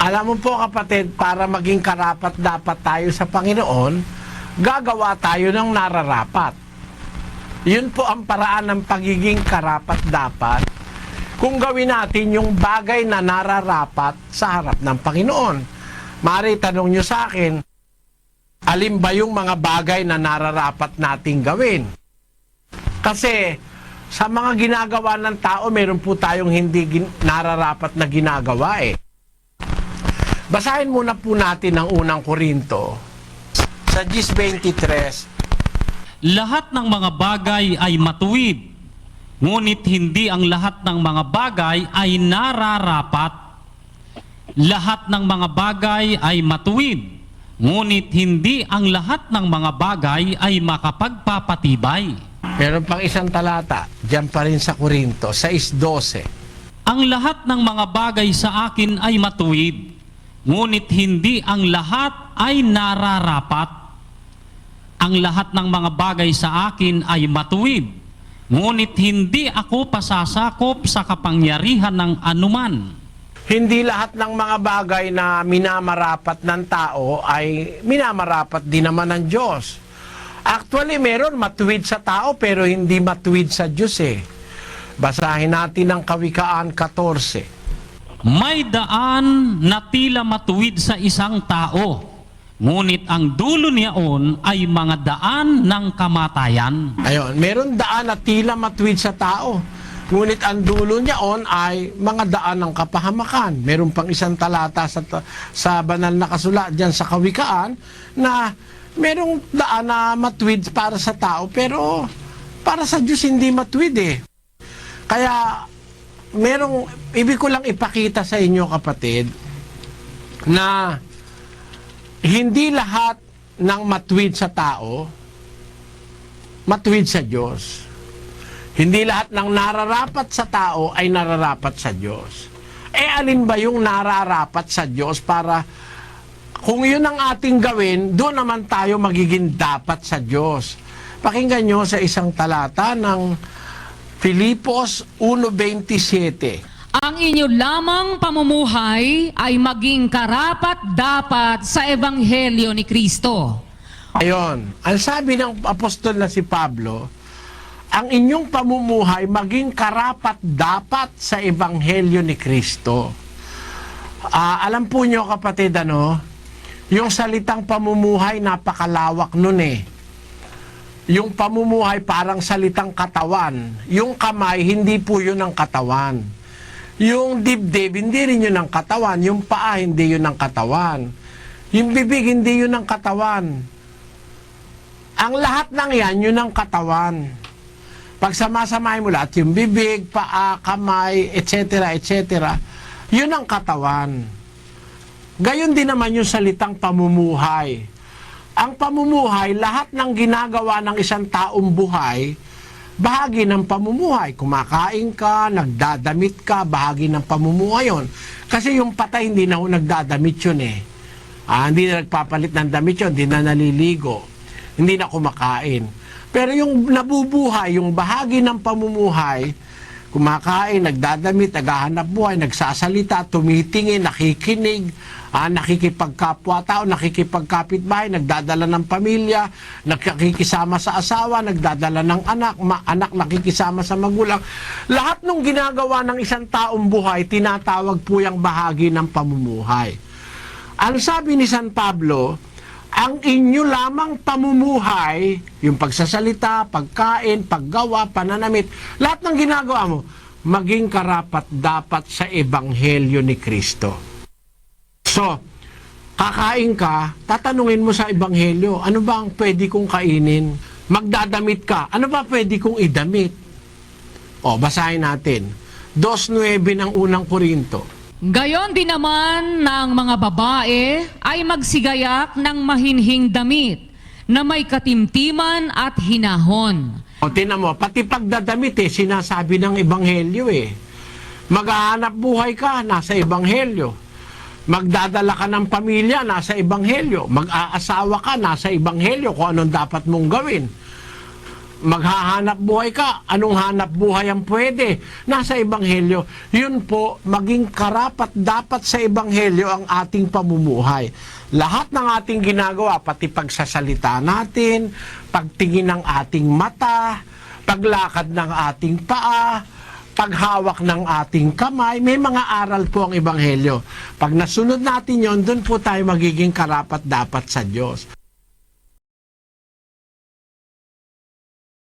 Alam mo po kapatid, para maging karapat dapat tayo sa Panginoon, gagawa tayo ng nararapat. Yun po ang paraan ng pagiging karapat dapat kung gawin natin yung bagay na nararapat sa harap ng Panginoon. Mari tanong nyo sa akin, alin ba yung mga bagay na nararapat nating gawin? Kasi sa mga ginagawa ng tao, meron po tayong hindi nararapat na ginagawa eh. Basahin muna po natin ang unang Korinto sa 10.23. Lahat ng mga bagay ay matuwid, ngunit hindi ang lahat ng mga bagay ay nararapat. Lahat ng mga bagay ay matuwid, ngunit hindi ang lahat ng mga bagay ay makapagpapatibay. Meron pang isang talata, dyan pa rin sa Korinto, 6.12. Ang lahat ng mga bagay sa akin ay matuwid, ngunit hindi ang lahat ay nararapat. Ang lahat ng mga bagay sa akin ay matuwid, ngunit hindi ako pasasakop sa kapangyarihan ng anuman. Hindi lahat ng mga bagay na minamarapat ng tao ay minamarapat din naman ng Diyos. Actually, meron matuwid sa tao pero hindi matuwid sa Diyos eh. Basahin natin ang Kawikaan 14. May daan na tila matuwid sa isang tao, ngunit ang dulo niyaon ay mga daan ng kamatayan. Ayun, meron daan na tila matuwid sa tao. Ngunit ang dulo niya on ay mga daan ng kapahamakan. Meron pang isang talata sa, sa banal na kasulat dyan sa kawikaan na merong daan na matuwid para sa tao pero para sa Diyos hindi matuwid eh. Kaya merong, ibig ko lang ipakita sa inyo kapatid na hindi lahat ng matuwid sa tao matuwid sa Diyos. Hindi lahat ng nararapat sa tao ay nararapat sa Diyos. Eh alin ba yung nararapat sa Diyos para kung yun ang ating gawin, doon naman tayo magiging dapat sa Diyos. Pakinggan nyo sa isang talata ng Filipos 1.27. Ang inyo lamang pamumuhay ay maging karapat-dapat sa Ebanghelyo ni Kristo. Ayon, ang sabi ng apostol na si Pablo, ang inyong pamumuhay maging karapat dapat sa ebanghelyo ni Kristo. Ah, alam po nyo kapatid ano, yung salitang pamumuhay napakalawak nun eh. Yung pamumuhay parang salitang katawan. Yung kamay, hindi po yun ang katawan. Yung dibdib, hindi rin yun ang katawan. Yung paa, hindi yun ang katawan. Yung bibig, hindi yun ang katawan. Ang lahat ng yan, yun ang katawan. Pag samasamahin mo lahat, yung bibig, paa, kamay, etc., etc., yun ang katawan. Gayon din naman yung salitang pamumuhay. Ang pamumuhay, lahat ng ginagawa ng isang taong buhay, bahagi ng pamumuhay. Kumakain ka, nagdadamit ka, bahagi ng pamumuhay yon. Kasi yung patay, hindi na ho nagdadamit yun eh. Ah, hindi na nagpapalit ng damit yun, hindi na naliligo, hindi na kumakain. Pero yung nabubuhay, yung bahagi ng pamumuhay, kumakain, nagdadamit, naghahanap buhay, nagsasalita, tumitingin, nakikinig, ah, nakikipagkapwa-tao, nakikipagkapitbahay, nagdadala ng pamilya, nakikisama sa asawa, nagdadala ng anak, ma- anak nakikisama sa magulang. Lahat ng ginagawa ng isang taong buhay, tinatawag po yung bahagi ng pamumuhay. Ang sabi ni San Pablo, ang inyo lamang pamumuhay, yung pagsasalita, pagkain, paggawa, pananamit, lahat ng ginagawa mo, maging karapat dapat sa ebanghelyo ni Kristo. So, kakain ka, tatanungin mo sa ebanghelyo, ano ba ang pwede kong kainin? Magdadamit ka, ano ba pwede kong idamit? O, basahin natin. 2.9 ng unang Korinto. Gayon din naman ng mga babae ay magsigayak ng mahinhing damit na may katimtiman at hinahon. O tinan mo, pati pagdadamit eh, sinasabi ng Ebanghelyo eh. Maghahanap buhay ka, nasa Ebanghelyo. Magdadala ka ng pamilya, nasa Ebanghelyo. Mag-aasawa ka, nasa Ebanghelyo kung anong dapat mong gawin. maghahanap buhay ka. Anong hanap buhay ang pwede? Nasa Ebanghelyo. Yun po, maging karapat dapat sa Ebanghelyo ang ating pamumuhay. Lahat ng ating ginagawa, pati pagsasalita natin, pagtingin ng ating mata, paglakad ng ating paa, paghawak ng ating kamay, may mga aral po ang Ebanghelyo. Pag nasunod natin yon, doon po tayo magiging karapat dapat sa Diyos.